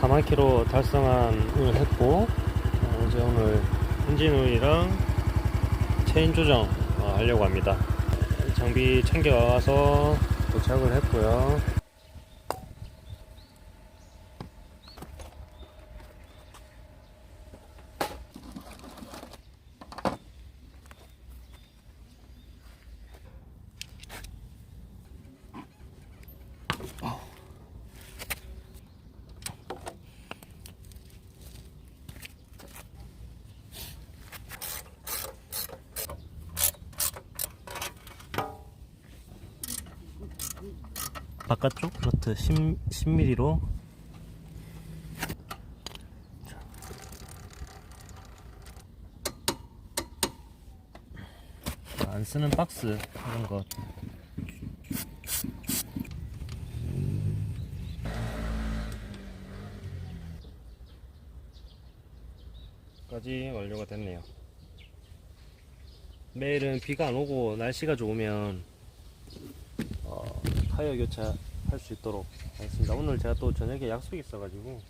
4만 킬로 달성을 했고 어, 이제 오늘 엔진 오일이랑 체인 조정 어, 하려고 합니다. 장비 챙겨와서 도착을 했고요. 바깥쪽? 너트. 10, 10mm로. 안 쓰는 박스 이런 것 까지 완료가 됐네요. 매일은 비가 안 오고 날씨가 좋으면 어, 타이어 교체 할 수 있도록 하겠습니다. 오늘 제가 또 저녁에 약속이 있어가지고